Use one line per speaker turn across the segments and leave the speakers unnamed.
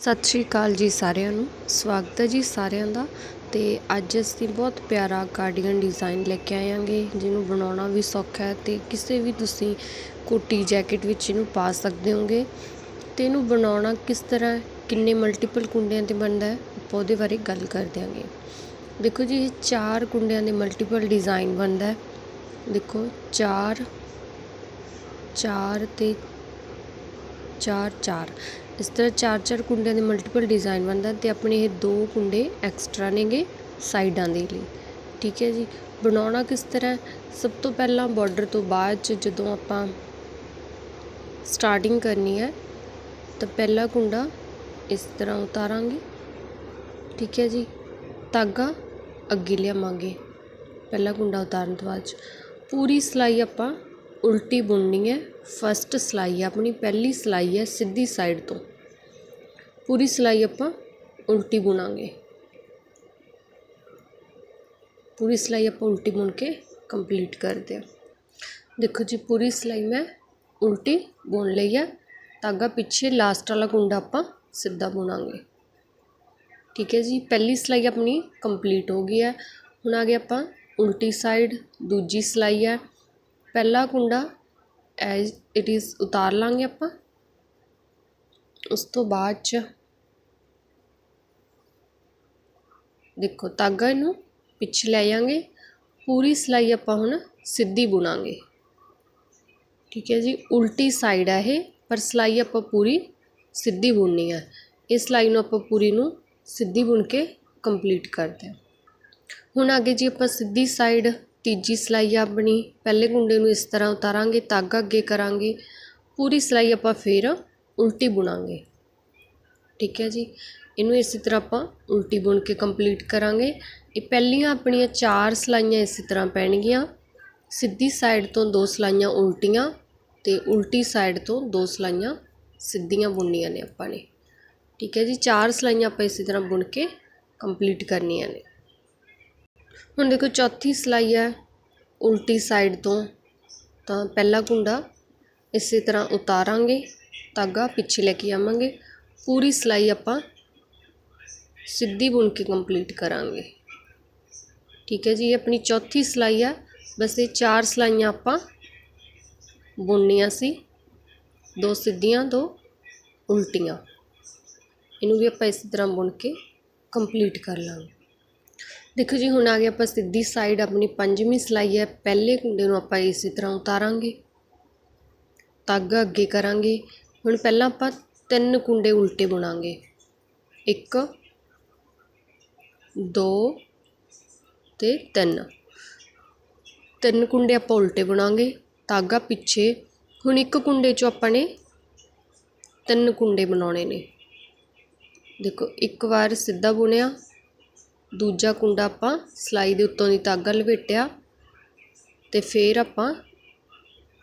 ਸਤਿ ਸ਼੍ਰੀ ਅਕਾਲ ਜੀ ਸਾਰਿਆਂ ਨੂੰ। ਸਵਾਗਤ ਹੈ ਜੀ ਸਾਰਿਆਂ ਦਾ। ਤੇ ਅੱਜ ਅਸੀਂ ਬਹੁਤ ਪਿਆਰਾ ਕਾਰਡੀਗਨ ਡਿਜ਼ਾਈਨ ਲੈ ਕੇ ਆਇਆਂਗੇ, ਜਿਹਨੂੰ ਬਣਾਉਣਾ ਵੀ ਸੌਖਾ ਹੈ ਤੇ ਕਿਸੇ ਵੀ ਤੁਸੀਂ ਕੋਟੀ ਜੈਕਟ ਵਿੱਚ ਇਹਨੂੰ ਪਾ ਸਕਦੇ ਹੋਗੇ। ਤੇ ਇਹਨੂੰ ਬਣਾਉਣਾ ਕਿਸ ਤਰ੍ਹਾਂ ਕਿੰਨੇ ਮਲਟੀਪਲ ਕੁੰਡਿਆਂ ਤੇ ਬਣਦਾ ਹੈ, ਆਪਾਂ ਉਹਦੇ ਬਾਰੇ ਗੱਲ ਕਰ ਦਿਆਂਗੇ। ਦੇਖੋ ਜੀ, ਇਹ ਚਾਰ ਕੁੰਡਿਆਂ ਦੇ ਮਲਟੀਪਲ ਡਿਜ਼ਾਈਨ ਬਣਦਾ ਹੈ। ਦੇਖੋ, ਚਾਰ ਚਾਰ ਤੇ ਚਾਰ ਚਾਰ। ਇਸ ਤਰ੍ਹਾਂ ਚਾਰ ਚਾਰ ਕੁੰਡਿਆਂ ਦੇ ਮਲਟੀਪਲ ਡਿਜ਼ਾਈਨ ਬਣਦਾ ਤੇ ਆਪਣੇ ਇਹ ਦੋ ਕੁੰਡੇ ਐਕਸਟਰਾ ਨੇਗੇ ਸਾਈਡਾਂ ਦੇ ਲਈ। ਠੀਕ ਹੈ ਜੀ। ਬਣਾਉਣਾ ਕਿਸ ਤਰ੍ਹਾਂ? ਸਭ ਤੋਂ ਪਹਿਲਾਂ ਬਾਰਡਰ ਤੋਂ ਬਾਅਦ ਚ ਜਦੋਂ ਆਪਾਂ ਸਟਾਰਟਿੰਗ ਕਰਨੀ ਹੈ, ਤਾਂ ਪਹਿਲਾ ਕੁੰਡਾ ਇਸ ਤਰ੍ਹਾਂ ਉਤਾਰਾਂਗੇ। ਠੀਕ ਹੈ ਜੀ। ਧਾਗਾ ਅੱਗੇ ਲਿਆਵਾਂਗੇ ਪਹਿਲਾ ਕੁੰਡਾ ਉਤਾਰਨ ਤੋਂ ਬਾਅਦ 'ਚ। ਪੂਰੀ ਸਿਲਾਈ ਆਪਾਂ ਉਲਟੀ ਬੁਣਨੀ ਹੈ। ਫਸਟ ਸਿਲਾਈ ਆਪਣੀ, ਪਹਿਲੀ ਸਿਲਾਈ ਹੈ ਸਿੱਧੀ ਸਾਈਡ ਤੋਂ। ਪੂਰੀ ਸਿਲਾਈ ਆਪਾਂ ਉਲਟੀ ਬੁਣਾਂਗੇ ਪੂਰੀ ਸਿਲਾਈ ਆਪਾਂ ਉਲਟੀ ਬੁਣ ਕੇ ਕੰਪਲੀਟ ਕਰਦੇ ਹਾਂ ਦੇਖੋ ਜੀ ਪੂਰੀ ਸਿਲਾਈ ਮੈਂ ਉਲਟੀ ਬੁਣ ਲਈ ਹੈ ਧਾਗਾ ਪਿੱਛੇ ਲਾਸਟ ਵਾਲਾ ਕੁੰਡਾ ਆਪਾਂ ਸਿੱਧਾ ਬੁਣਾਂਗੇ ਠੀਕ ਹੈ ਜੀ ਪਹਿਲੀ ਸਿਲਾਈ ਆਪਣੀ ਕੰਪਲੀਟ ਹੋ ਗਈ ਹੈ ਹੁਣ ਆ ਗਿਆ ਆਪਾਂ ਉਲਟੀ ਸਾਈਡ ਦੂਜੀ ਸਿਲਾਈ ਹੈ ਪਹਿਲਾ ਕੁੰਡਾ ਐਜ਼ ਇਟ ਇਜ਼ ਉਤਾਰ ਲਾਂਗੇ ਆਪਾਂ ਉਸ ਤੋਂ ਬਾਅਦ ਚ ਦੇਖੋ ਧਾਗਾ ਇਹਨੂੰ ਪਿੱਛੇ ਲੈ ਜਾਾਂਗੇ ਪੂਰੀ ਸਿਲਾਈ ਆਪਾਂ ਹੁਣ ਸਿੱਧੀ ਬੁਣਾਂਗੇ। ਠੀਕ ਹੈ ਜੀ, ਉਲਟੀ ਸਾਈਡ ਹੈ ਇਹ, ਪਰ ਸਿਲਾਈ ਆਪਾਂ ਪੂਰੀ ਸਿੱਧੀ ਬੁਣਨੀ ਹੈ ਇਸ ਸਿਲਾਈ ਨੂੰ ਆਪਾਂ ਪੂਰੀ ਨੂੰ ਸਿੱਧੀ ਬੁਣ ਕੇ ਕੰਪਲੀਟ ਕਰਦੇ ਹਾਂ। ਹੁਣ ਅੱਗੇ ਜੀ ਆਪਾਂ ਸਿੱਧੀ ਸਾਈਡ ਤੀਜੀ ਸਿਲਾਈ ਆਪਣੀ, ਪਹਿਲੇ ਗੁੰਡੇ ਨੂੰ ਇਸ ਤਰ੍ਹਾਂ ਉਤਾਰਾਂਗੇ, ਧਾਗਾ ਅੱਗੇ ਕਰਾਂਗੇ। ਪੂਰੀ ਸਿਲਾਈ ਆਪਾਂ ਫੇਰ ਉਲਟੀ ਬੁਣਾਂਗੇ। ਠੀਕ ਹੈ ਜੀ ਇਹਨੂੰ ਇਸੇ ਤਰ੍ਹਾਂ ਆਪਾਂ ਉਲਟੀ ਬੁਣ ਕੇ ਕੰਪਲੀਟ ਕਰਾਂਗੇ। ਇਹ ਪਹਿਲੀਆਂ ਆਪਣੀਆਂ ਚਾਰ ਸਿਲਾਈਆਂ ਇਸੇ ਤਰ੍ਹਾਂ ਪੈਣਗੀਆਂ। ਸਿੱਧੀ ਸਾਈਡ ਤੋਂ ਦੋ ਸਿਲਾਈਆਂ ਉਲਟੀਆਂ ਤੇ ਉਲਟੀ ਸਾਈਡ ਤੋਂ ਦੋ ਸਿਲਾਈਆਂ ਸਿੱਧੀਆਂ ਬੁਣਨੀਆਂ ਨੇ ਆਪਾਂ ਨੇ। ਠੀਕ ਹੈ ਜੀ, ਚਾਰ ਸਿਲਾਈਆਂ ਆਪਾਂ ਇਸੇ ਤਰ੍ਹਾਂ ਬੁਣ ਕੇ ਕੰਪਲੀਟ ਕਰਨੀਆਂ ਨੇ। ਹੁਣ ਦੇਖੋ, ਚੌਥੀ ਸਿਲਾਈ ਹੈ ਉਲਟੀ ਸਾਈਡ ਤੋਂ। ਤਾਂ ਪਹਿਲਾ ਕੁੰਡਾ ਇਸੇ ਤਰ੍ਹਾਂ ਉਤਾਰਾਂਗੇ, ਧਾਗਾ ਪਿੱਛੇ ਲੈ ਕੇ ਆਵਾਂਗੇ। ਪੂਰੀ ਸਿਲਾਈ ਆਪਾਂ ਸਿੱਧੀ ਬੁਣ ਕੇ ਕੰਪਲੀਟ ਕਰਾਂਗੇ। ਠੀਕ ਹੈ ਜੀ, ਇਹ ਆਪਣੀ ਚੌਥੀ ਸਿਲਾਈ ਆ। ਬਸ ਇਹ ਚਾਰ ਸਿਲਾਈਆਂ ਆਪਾਂ ਬੁਣਨੀਆਂ ਸੀ। ਦੋ ਸਿੱਧੀਆਂ, ਦੋ ਉਲਟੀਆਂ। ਇਹਨੂੰ ਵੀ ਆਪਾਂ ਇਸੇ ਤਰ੍ਹਾਂ ਬੁਣ ਕੇ ਕੰਪਲੀਟ ਕਰ ਲਾਂਗੇ। ਦੇਖੋ ਜੀ, ਹੁਣ ਆ ਗਿਆ ਆਪਾਂ ਸਿੱਧੀ ਸਾਈਡ ਆਪਣੀ ਪੰਜਵੀਂ ਸਿਲਾਈ ਹੈ। ਪਹਿਲੇ ਕੁੰਡੇ ਨੂੰ ਆਪਾਂ ਇਸੇ ਤਰ੍ਹਾਂ ਉਤਾਰਾਂਗੇ। ਧਾਗਾ ਅੱਗੇ ਕਰਾਂਗੇ। ਹੁਣ ਪਹਿਲਾਂ ਆਪਾਂ ਤਿੰਨ ਕੁੰਡੇ ਉਲਟੇ ਬੁਣਾਂਗੇ। ਇੱਕ ਦੋ ਅਤੇ ਤਿੰਨ। ਤਿੰਨ ਕੁੰਡੇ ਆਪਾਂ ਉਲਟੇ ਬੁਣਾਂਗੇ। ਧਾਗਾ ਪਿੱਛੇ। ਹੁਣ ਇੱਕ ਕੁੰਡੇ 'ਚੋਂ ਆਪਾਂ ਨੇ ਤਿੰਨ ਕੁੰਡੇ ਬਣਾਉਣੇ ਨੇ। ਦੇਖੋ, ਇੱਕ ਵਾਰ ਸਿੱਧਾ ਬੁਣਿਆ। ਦੂਜਾ ਕੁੰਡਾ ਆਪਾਂ ਸਲਾਈ ਦੇ ਉੱਤੋਂ ਦੀ ਧਾਗਾ ਲਪੇਟਿਆ ਤੇ ਫਿਰ ਆਪਾਂ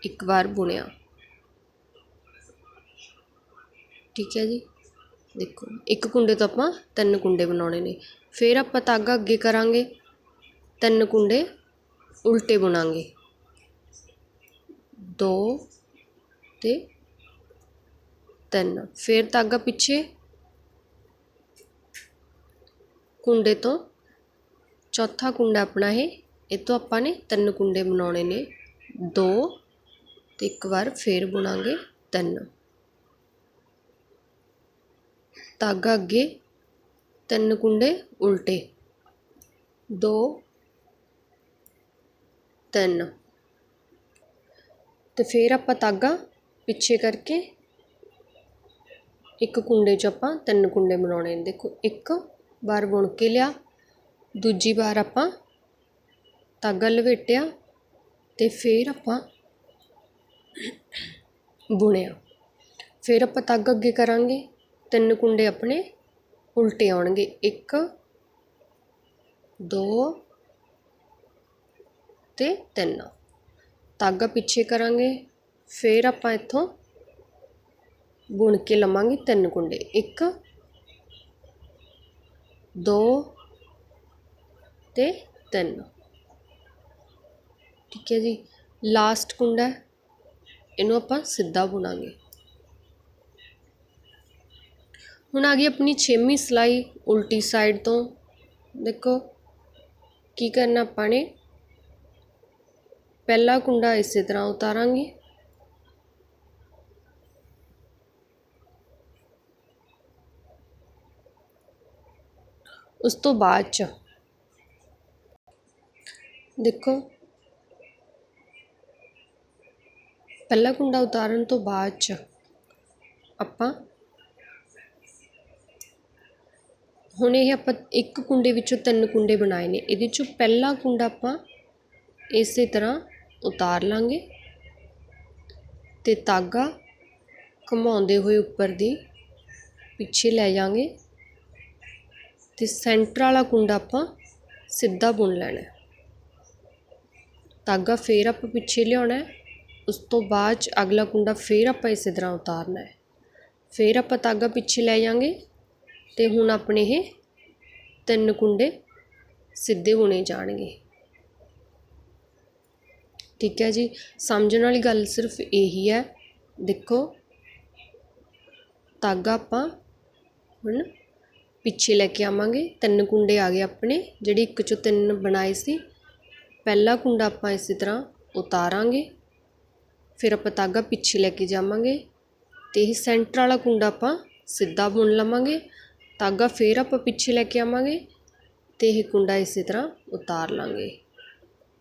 ਇੱਕ ਵਾਰ ਬੁਣਿਆ। ਠੀਕ ਹੈ ਜੀ? ਦੇਖੋ ਇੱਕ ਕੁੰਡੇ ਤੋਂ ਆਪਾਂ ਤਿੰਨ ਕੁੰਡੇ ਬਣਾਉਣੇ ਨੇ। ਫਿਰ ਆਪਾਂ ਧਾਗਾ ਅੱਗੇ ਕਰਾਂਗੇ, ਤਿੰਨ ਕੁੰਡੇ ਉਲਟੇ ਬੁਣਾਂਗੇ। ਦੋ ਤੇ ਤਿੰਨ। ਫਿਰ ਧਾਗਾ ਪਿੱਛੇ ਕੁੰਡੇ ਤੋਂ ਚੌਥਾ ਕੁੰਡਾ ਆਪਣਾ ਇਹ ਇਹ ਤੋਂ ਆਪਾਂ ਨੇ ਤਿੰਨ ਕੁੰਡੇ ਬਣਾਉਣੇ ਨੇ। ਦੋ ਤੇ ਇੱਕ ਵਾਰ ਫੇਰ ਬੁਣਾਂਗੇ ਤਿੰਨ। ਧਾਗਾ ਅੱਗੇ, ਤਿੰਨ ਕੁੰਡੇ ਉਲਟੇ। ਦੋ, ਤਿੰਨ। ਤੇ ਫਿਰ ਆਪਾਂ ਧਾਗਾ ਪਿੱਛੇ ਕਰਕੇ ਇੱਕ ਕੁੰਡੇ 'ਚ ਆਪਾਂ ਤਿੰਨ ਕੁੰਡੇ ਬਣਾਉਣੇ ਨੇ। ਦੇਖੋ, ਇੱਕ ਵਾਰ ਬੁਣ ਕੇ ਲਿਆ, ਦੂਜੀ ਵਾਰ ਆਪਾਂ ਧਾਗਾ ਲਵੇਟਿਆ ਤੇ ਫਿਰ ਆਪਾਂ ਬੁਣਿਆ। ਫਿਰ ਆਪਾਂ ਧਾਗਾ ਅੱਗੇ ਕਰਾਂਗੇ। ਤਿੰਨ ਕੁੰਡੇ ਆਪਣੇ ਉਲਟੇ ਆਉਣਗੇ। ਇੱਕ, ਦੋ ਤੇ ਤਿੰਨ। ਧਾਗਾ ਪਿੱਛੇ ਕਰਾਂਗੇ, ਫਿਰ ਆਪਾਂ ਇੱਥੋਂ ਬੁਣ ਕੇ ਲਵਾਂਗੇ ਤਿੰਨ ਕੁੰਡੇ। ਇੱਕ, ਦੋ ਤੇ ਤਿੰਨ। ਠੀਕ ਹੈ ਜੀ। ਲਾਸਟ ਕੁੰਡਾ ਇਹਨੂੰ ਆਪਾਂ ਸਿੱਧਾ ਬੁਣਾਂਗੇ। ਹੁਣ ਆ ਗਈ ਆਪਣੀ ਛੇਵੀਂ ਸਿਲਾਈ ਉਲਟੀ ਸਾਈਡ ਤੋਂ। ਦੇਖੋ ਕੀ ਕਰਨਾ ਆਪਾਂ ਨੇ। ਪਹਿਲਾ ਕੁੰਡਾ ਇਸੇ ਤਰ੍ਹਾਂ ਉਤਾਰਾਂਗੇ। ਉਸ ਤੋਂ ਬਾਅਦ ਚ ਦੇਖੋ। ਪਹਿਲਾ ਕੁੰਡਾ ਉਤਾਰਨ ਤੋਂ ਬਾਅਦ ਚ ਆਪਾਂ ਹੁਣ ਇਹ ਆਪਾਂ ਇੱਕ ਕੁੰਡੇ ਵਿੱਚੋਂ ਤਿੰਨ ਕੁੰਡੇ ਬਣਾਏ ਨੇ ਇਹਦੇ ਚੋਂ ਪਹਿਲਾ ਕੁੰਡਾ ਆਪਾਂ ਇਸੇ ਤਰ੍ਹਾਂ ਉਤਾਰ ਲਾਂਗੇ ਤੇ ਤਾਗਾ ਘੁਮਾਉਂਦੇ ਹੋਏ ਉੱਪਰ ਦੀ ਪਿੱਛੇ ਲੈ ਜਾਾਂਗੇ ਤੇ ਸੈਂਟਰ ਵਾਲਾ ਕੁੰਡਾ ਆਪਾਂ ਸਿੱਧਾ ਬੁਣ ਲੈਣਾ ਹੈ। ਤਾਗਾ ਫੇਰ ਆਪਾਂ ਪਿੱਛੇ ਲਿਆਉਣਾ ਉਸ ਤੋਂ ਬਾਅਦ 'ਚ ਅਗਲਾ ਕੁੰਡਾ ਫੇਰ ਆਪਾਂ ਇਸੇ ਤਰ੍ਹਾਂ ਉਤਾਰਨਾ ਹੈ ਫੇਰ ਆਪਾਂ ਤਾਗਾ ਪਿੱਛੇ ਲੈ ਜਾਾਂਗੇ ਅਤੇ ਹੁਣ ਆਪਣੇ ਇਹ ਤਿੰਨ ਕੁੰਡੇ ਸਿੱਧੇ ਬੁਣੇ ਜਾਣਗੇ। ਠੀਕ ਹੈ ਜੀ, ਸਮਝਣ ਵਾਲੀ ਗੱਲ ਸਿਰਫ ਇਹੀ ਹੈ, ਦੇਖੋ ਤਾਗਾ ਆਪਾਂ ਹੁਣ ਪਿੱਛੇ ਲੈ ਕੇ ਆਵਾਂਗੇ। ਤਿੰਨ ਕੁੰਡੇ ਆ ਗਏ ਆਪਣੇ, ਜਿਹੜੀ ਇੱਕ ਚੋਂ ਤਿੰਨ ਬਣਾਏ ਸੀ, ਪਹਿਲਾ ਕੁੰਡਾ ਆਪਾਂ ਇਸੇ ਤਰ੍ਹਾਂ ਉਤਾਰਾਂਗੇ, ਫਿਰ ਆਪਾਂ ਤਾਗਾ ਪਿੱਛੇ ਲੈ ਕੇ ਜਾਵਾਂਗੇ ਤੇ ਇਹ ਸੈਂਟਰ ਵਾਲਾ ਕੁੰਡਾ ਆਪਾਂ ਸਿੱਧਾ ਬੁਣ ਲਵਾਂਗੇ। ਧਾਗਾ ਫੇਰ ਆਪਾਂ ਪਿੱਛੇ ਲੈ ਕੇ ਆਵਾਂਗੇ ਤੇ ਇਹ ਕੁੰਡਾ ਇਸੇ ਤਰ੍ਹਾਂ ਉਤਾਰ ਲਾਂਗੇ।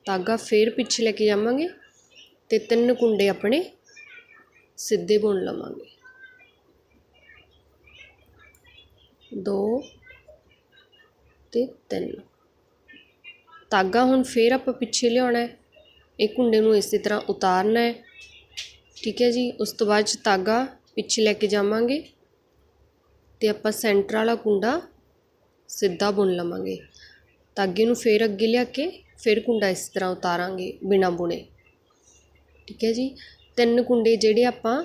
ਧਾਗਾ ਫੇਰ ਪਿੱਛੇ ਲੈ ਕੇ ਜਾਵਾਂਗੇ ਤੇ ਤਿੰਨ ਕੁੰਡੇ ਆਪਣੇ ਸਿੱਧੇ ਬੁਣ ਲਵਾਂਗੇ। ਦੋ ਤੇ ਤਿੰਨ। ਧਾਗਾ ਹੁਣ ਫੇਰ ਆਪਾਂ ਪਿੱਛੇ ਲਿਆਉਣਾ ਹੈ। ਇਹ ਕੁੰਡੇ ਨੂੰ ਇਸੇ ਤਰ੍ਹਾਂ ਉਤਾਰਨਾ ਹੈ। ਠੀਕ ਹੈ ਜੀ, ਉਸ ਤੋਂ ਬਾਅਦ 'ਚ ਤਾਗਾ ਪਿੱਛੇ ਲੈ ਕੇ ਜਾਵਾਂਗੇ। ਅਤੇ ਆਪਾਂ ਸੈਂਟਰ ਵਾਲਾ ਕੁੰਡਾ ਸਿੱਧਾ ਬੁਣ ਲਵਾਂਗੇ। ਧਾਗੇ ਨੂੰ ਫਿਰ ਅੱਗੇ ਲਿਆ ਕੇ ਫਿਰ ਕੁੰਡਾ ਇਸ ਤਰ੍ਹਾਂ ਉਤਾਰਾਂਗੇ ਬਿਨਾਂ ਬੁਣੇ। ਠੀਕ ਹੈ ਜੀ? ਤਿੰਨ ਕੁੰਡੇ ਜਿਹੜੇ ਆਪਾਂ,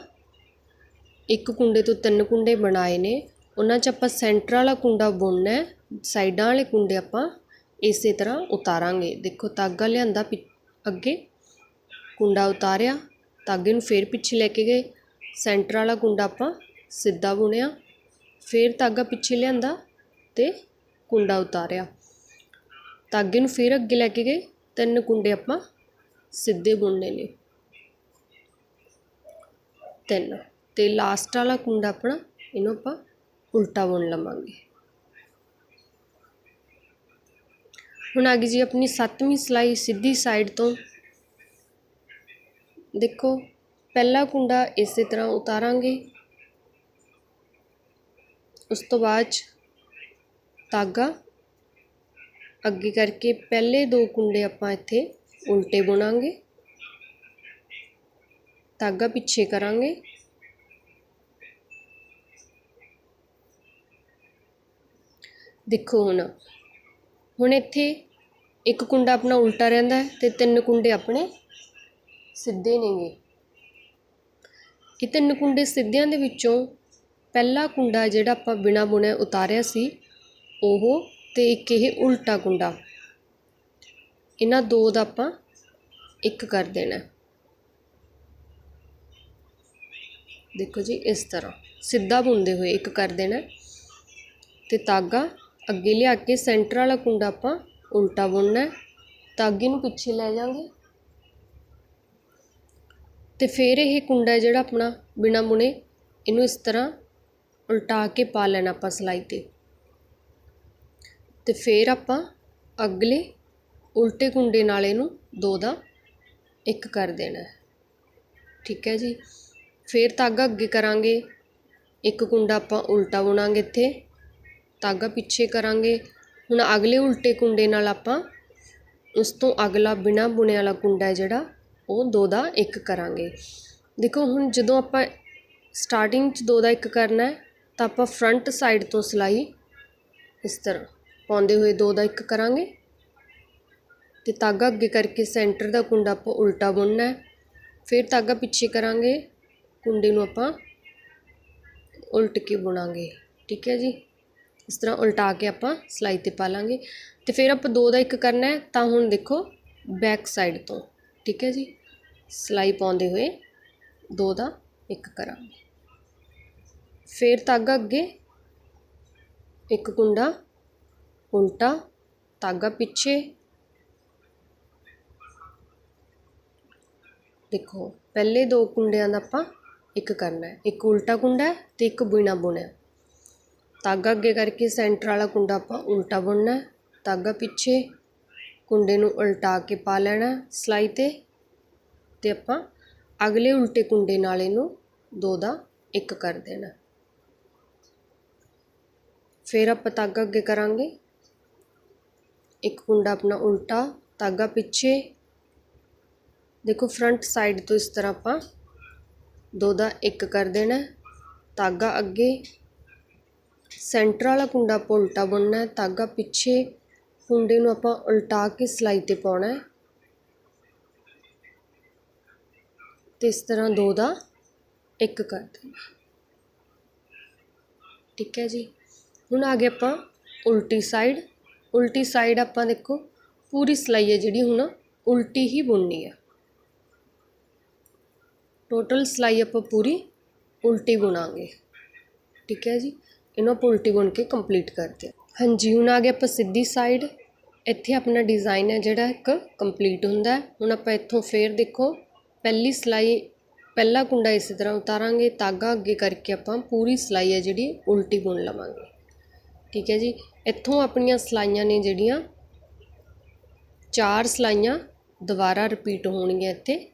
ਇੱਕ ਕੁੰਡੇ ਤੋਂ ਤਿੰਨ ਕੁੰਡੇ ਬਣਾਏ ਨੇ, ਉਹਨਾਂ 'ਚ ਆਪਾਂ ਸੈਂਟਰ ਵਾਲਾ ਕੁੰਡਾ ਬੁਣਨਾ ਹੈ, ਸਾਈਡਾਂ ਵਾਲੇ ਕੁੰਡੇ ਆਪਾਂ ਇਸੇ ਤਰ੍ਹਾਂ ਉਤਾਰਾਂਗੇ। ਦੇਖੋ ਧਾਗਾ ਲਿਆਂਦਾ ਅੱਗੇ ਕੁੰਡਾ ਉਤਾਰਿਆ ਧਾਗੇ ਨੂੰ ਫੇਰ ਪਿੱਛੇ ਲੈ ਕੇ ਗਏ। ਸੈਂਟਰ ਵਾਲਾ ਕੁੰਡਾ ਆਪਾਂ ਸਿੱਧਾ ਬੁਣਿਆ। ਫਿਰ ਧਾਗਾ ਪਿੱਛੇ ਲਿਆਂਦਾ ਅਤੇ ਕੁੰਡਾ ਉਤਾਰਿਆ। ਧਾਗੇ ਨੂੰ ਫਿਰ ਅੱਗੇ ਲੈ ਕੇ ਗਏ। ਤਿੰਨ ਕੁੰਡੇ ਆਪਾਂ ਸਿੱਧੇ ਬੁਣਨੇ ਨੇ। ਤਿੰਨ। ਤੇ ਲਾਸਟ ਵਾਲਾ ਕੁੰਡਾ ਆਪਣਾ, ਇਹਨੂੰ ਆਪਾਂ ਉਲਟਾ ਬੁਣ ਲਵਾਂਗੇ। ਹੁਣ ਆ ਗਈ ਜੀ ਆਪਣੀ ਸੱਤਵੀਂ ਸਿਲਾਈ ਸਿੱਧੀ ਸਾਈਡ ਤੋਂ। ਦੇਖੋ, ਪਹਿਲਾ ਕੁੰਡਾ ਇਸੇ ਤਰ੍ਹਾਂ ਉਤਾਰਾਂਗੇ। ਉਸ ਤੋਂ ਬਾਅਦ 'ਚ ਧਾਗਾ। ਅੱਗੇ ਕਰਕੇ ਪਹਿਲੇ ਦੋ ਕੁੰਡੇ ਆਪਾਂ ਇੱਥੇ ਉਲਟੇ ਬੁਣਾਂਗੇ। ਧਾਗਾ ਪਿੱਛੇ ਕਰਾਂਗੇ। ਦੇਖੋ ਹੁਣ ਹੁਣ ਇੱਥੇ ਇੱਕ ਕੁੰਡਾ ਆਪਣਾ ਉਲਟਾ ਰਹਿੰਦਾ ਹੈ ਤੇ ਤਿੰਨ ਕੁੰਡੇ ਆਪਣੇ ਸਿੱਧੇ ਨੇਗੇ। ਇਹ ਤਿੰਨ ਕੁੰਡੇ ਸਿੱਧਿਆਂ ਦੇ ਵਿੱਚੋਂ ਪਹਿਲਾ ਕੁੰਡਾ ਜਿਹੜਾ ਆਪਾਂ ਬਿਨਾ ਬੁਣਿਆ ਉਤਾਰਿਆ ਸੀ, ਉਹ ਅਤੇ ਇੱਕ ਇਹ ਉਲਟਾ ਕੁੰਡਾ। ਇਹਨਾਂ ਦੋ ਦਾ ਆਪਾਂ ਇੱਕ ਕਰ ਦੇਣਾ। ਦੇਖੋ ਜੀ, ਇਸ ਤਰ੍ਹਾਂ। ਸਿੱਧਾ ਬੁਣਦੇ ਹੋਏ ਇੱਕ ਕਰ ਦੇਣਾ। ਤੇ ਤਾਗਾ ਅੱਗੇ ਲਿਆ ਕੇ ਸੈਂਟਰ ਵਾਲਾ ਕੁੰਡਾ ਆਪਾਂ ਉਲਟਾ ਬੁਣਨਾ। ਤਾਗੇ ਨੂੰ ਪਿੱਛੇ ਲੈ ਜਾਾਂਗੇ ਤੇ ਫਿਰ ਇਹ ਕੁੰਡਾ ਜਿਹੜਾ ਆਪਣਾ ਬਿਨਾ ਬੁਣੇ, ਇਹਨੂੰ ਇਸ ਤਰ੍ਹਾਂ ਉਲਟਾ ਕੇ ਪਾ ਲੈਣਾ ਆਪਾਂ ਸਲਾਈ ਤੇ। ਤੇ ਫਿਰ ਆਪਾਂ ਅਗਲੇ ਉਲਟੇ ਕੁੰਡੇ ਨਾਲ ਇਹਨੂੰ ਦੋ ਦਾ ਇੱਕ ਕਰ ਦੇਣਾ। ਠੀਕ ਹੈ ਜੀ? ਫਿਰ ਧਾਗਾ ਅੱਗੇ ਕਰਾਂਗੇ। ਇੱਕ ਕੁੰਡਾ ਆਪਾਂ ਉਲਟਾ ਬੁਣਾਂਗੇ ਇੱਥੇ। ਧਾਗਾ ਪਿੱਛੇ ਕਰਾਂਗੇ। ਹੁਣ ਅਗਲੇ ਉਲਟੇ ਕੁੰਡੇ ਨਾਲ ਆਪਾਂ ਉਸ ਤੋਂ ਅਗਲਾ ਬਿਨਾ ਬੁਣੇ ਵਾਲਾ ਕੁੰਡਾ ਜਿਹੜਾ, ਉਹ ਦੋ ਦਾ ਇੱਕ ਕਰਾਂਗੇ। ਦੇਖੋ ਹੁਣ ਜਦੋਂ ਆਪਾਂ ਸਟਾਰਟਿੰਗ 'ਚ ਦੋ ਦਾ ਇੱਕ ਕਰਨਾ ਹੈ ਤਾਂ ਆਪਾਂ ਫਰੰਟ ਸਾਈਡ ਤੋਂ ਸਿਲਾਈ ਇਸ ਤਰ੍ਹਾਂ ਪਾਉਂਦੇ ਹੋਏ ਦੋ ਦਾ ਇੱਕ ਕਰਾਂਗੇ ਤੇ ਤਾਗਾ ਅੱਗੇ ਕਰਕੇ ਸੈਂਟਰ ਦਾ ਕੁੰਡਾ ਆਪਾਂ ਉਲਟਾ ਬੁਣਨਾ ਹੈ। ਫਿਰ ਤਾਗਾ ਪਿੱਛੇ ਕਰਾਂਗੇ, ਕੁੰਡੇ ਨੂੰ ਆਪਾਂ ਉਲਟ ਕੇ ਬੁਣਾਂਗੇ, ਠੀਕ ਹੈ ਜੀ? ਇਸ ਤਰ੍ਹਾਂ ਉਲਟਾ ਕੇ ਆਪਾਂ ਸਲਾਈ ਤੇ ਪਾ ਲਾਂਗੇ ਤੇ ਫਿਰ ਆਪਾਂ ਦੋ ਦਾ ਇੱਕ ਕਰਨਾ ਹੈ, ਤਾਂ ਹੁਣ ਦੇਖੋ ਬੈਕ ਸਾਈਡ ਤੋਂ, ਠੀਕ ਹੈ ਜੀ? ਸਲਾਈ ਪਾਉਂਦੇ ਹੋਏ ਦੋ ਦਾ ਇੱਕ ਕਰਾਂਗੇ। ਫਿਰ ਧਾਗਾ ਅੱਗੇ। ਇੱਕ ਕੁੰਡਾ ਉਲਟਾ ਧਾਗਾ ਪਿੱਛੇ। ਦੇਖੋ, ਪਹਿਲੇ ਦੋ ਕੁੰਡਿਆਂ ਦਾ ਆਪਾਂ ਇੱਕ ਕਰਨਾ ਹੈ। ਇੱਕ ਉਲਟਾ ਕੁੰਡਾ ਹੈ ਤੇ ਇੱਕ ਬਿਨਾ ਬੁਣਿਆ। ਧਾਗਾ ਅੱਗੇ ਕਰਕੇ ਸੈਂਟਰ ਵਾਲਾ ਕੁੰਡਾ ਆਪਾਂ ਉਲਟਾ ਬੁਣਨਾ ਹੈ। ਧਾਗਾ ਪਿੱਛੇ ਕੁੰਡੇ ਨੂੰ ਉਲਟਾ ਕੇ ਪਾ ਲੈਣਾ ਹੈ ਸਲਾਈ ਤੇ। ਤੇ ਆਪਾਂ ਅਗਲੇ ਉਲਟੇ ਕੁੰਡੇ ਨਾਲ ਇਹਨੂੰ ਦੋ ਦਾ ਇੱਕ ਕਰ ਦੇਣਾ ਫਿਰ ਆਪਾਂ ਧਾਗਾ ਅੱਗੇ ਕਰਾਂਗੇ। ਇੱਕ ਕੁੰਡਾ ਆਪਣਾ ਉਲਟਾ, ਧਾਗਾ ਪਿੱਛੇ। ਦੇਖੋ ਫਰੰਟ ਸਾਈਡ ਤੋਂ ਇਸ ਤਰ੍ਹਾਂ ਆਪਾਂ ਦੋ ਦਾ ਇੱਕ ਕਰ ਦੇਣਾ ਧਾਗਾ ਅੱਗੇ। ਸੈਂਟਰ ਵਾਲਾ ਕੁੰਡਾ ਆਪਾਂ ਉਲਟਾ ਬੁਣਨਾ ਹੈ। ਧਾਗਾ ਪਿੱਛੇ। ਕੁੰਡੇ ਨੂੰ ਆਪਾਂ ਉਲਟਾ ਕੇ ਸਿਲਾਈ ਤੇ ਪਾਉਣਾ ਹੈ। ਤੇ ਇਸ ਤਰ੍ਹਾਂ ਦੋ ਦਾ ਇੱਕ ਕਰ ਦੇਣਾ। ਠੀਕ ਹੈ ਜੀ। ਹੁਣ ਆ ਗਏ ਆਪਾਂ ਉਲਟੀ ਸਾਈਡ ਉਲਟੀ ਸਾਈਡ ਆਪਾਂ ਦੇਖੋ, ਪੂਰੀ ਸਿਲਾਈ ਹੈ ਜਿਹੜੀ ਹੁਣ ਉਲਟੀ ਹੀ ਬੁਣਨੀ ਹੈ। ਟੋਟਲ ਸਿਲਾਈ ਆਪਾਂ ਪੂਰੀ ਉਲਟੀ ਬੁਣਾਂਗੇ। ਠੀਕ ਹੈ ਜੀ? ਇਹਨੂੰ ਆਪਾਂ ਉਲਟੀ ਬੁਣ ਕੇ ਕੰਪਲੀਟ ਕਰਦੇ ਹਾਂ। ਹਾਂਜੀ, ਹੁਣ ਆ ਗਿਆ ਆਪਾਂ ਸਿੱਧੀ ਸਾਈਡ ਇੱਥੇ ਆਪਣਾ ਡਿਜ਼ਾਈਨ ਹੈ ਜਿਹੜਾ ਇੱਕ ਕੰਪਲੀਟ ਹੁੰਦਾ ਹੈ। ਹੁਣ ਆਪਾਂ ਇੱਥੋਂ ਫੇਰ ਦੇਖੋ, ਪਹਿਲੀ ਸਿਲਾਈ, ਪਹਿਲਾ ਕੁੰਡਾ ਇਸੇ ਤਰ੍ਹਾਂ ਉਤਾਰਾਂਗੇ। ਧਾਗਾ ਅੱਗੇ ਕਰਕੇ ਆਪਾਂ ਪੂਰੀ ਸਿਲਾਈ ਹੈ ਜਿਹੜੀ ਉਲਟੀ ਬੁਣ ਲਵਾਂਗੇ। ਠੀਕ ਹੈ ਜੀ। ਇੱਥੋਂ ਆਪਣੀਆਂ ਸਲਾਈਆਂ ਨੇ ਜਿਹੜੀਆਂ, ਚਾਰ ਸਲਾਈਆਂ ਦੁਬਾਰਾ ਰਿਪੀਟ ਹੋਣਗੀਆਂ ਇੱਥੇ।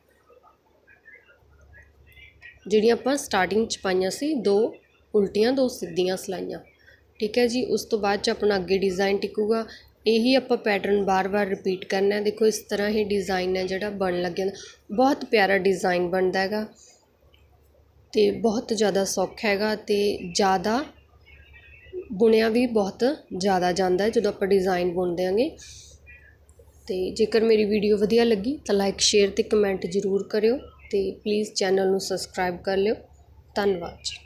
ਜਿਹੜੀਆਂ ਆਪਾਂ ਸਟਾਰਟਿੰਗ ਚ ਪਾਈਆਂ ਸੀ, ਦੋ ਉਲਟੀਆਂ, ਦੋ ਸਿੱਧੀਆਂ ਸਲਾਈਆਂ। ਠੀਕ ਹੈ ਜੀ, ਉਸ ਤੋਂ ਬਾਅਦ ਚ ਆਪਣਾ ਅੱਗੇ ਡਿਜ਼ਾਈਨ ਟਿਕੂਗਾ। ਇਹੀ ਆਪਾਂ ਪੈਟਰਨ ਬਾਰ-ਬਾਰ ਰਿਪੀਟ ਕਰਨਾ ਹੈ। ਦੇਖੋ, ਇਸ ਤਰ੍ਹਾਂ ਹੀ ਡਿਜ਼ਾਈਨ ਹੈ ਜਿਹੜਾ ਬਣ ਲੱਗਿਆ। ਬਹੁਤ ਪਿਆਰਾ ਡਿਜ਼ਾਈਨ ਬਣਦਾ ਹੈਗਾ ਤੇ ਬਹੁਤ ਜ਼ਿਆਦਾ ਸੌਖਾ ਹੈਗਾ ਤੇ ਜ਼ਿਆਦਾ ਬੁਣਿਆ ਵੀ ਬਹੁਤ ਜ਼ਿਆਦਾ ਜਾਂਦਾ ਜਦੋਂ ਆਪਾਂ ਡਿਜ਼ਾਇਨ ਬੁਣਦੇ ਆਂਗੇ ਅਤੇ ਜੇਕਰ ਮੇਰੀ ਵੀਡੀਓ ਵਧੀਆ ਲੱਗੀ ਤਾਂ ਲਾਈਕ ਸ਼ੇਅਰ ਅਤੇ ਕਮੈਂਟ ਜ਼ਰੂਰ ਕਰਿਓ ਅਤੇ ਪਲੀਜ਼ ਚੈਨਲ ਨੂੰ ਸਬਸਕ੍ਰਾਈਬ ਕਰ ਲਿਓ। ਧੰਨਵਾਦ ਜੀ।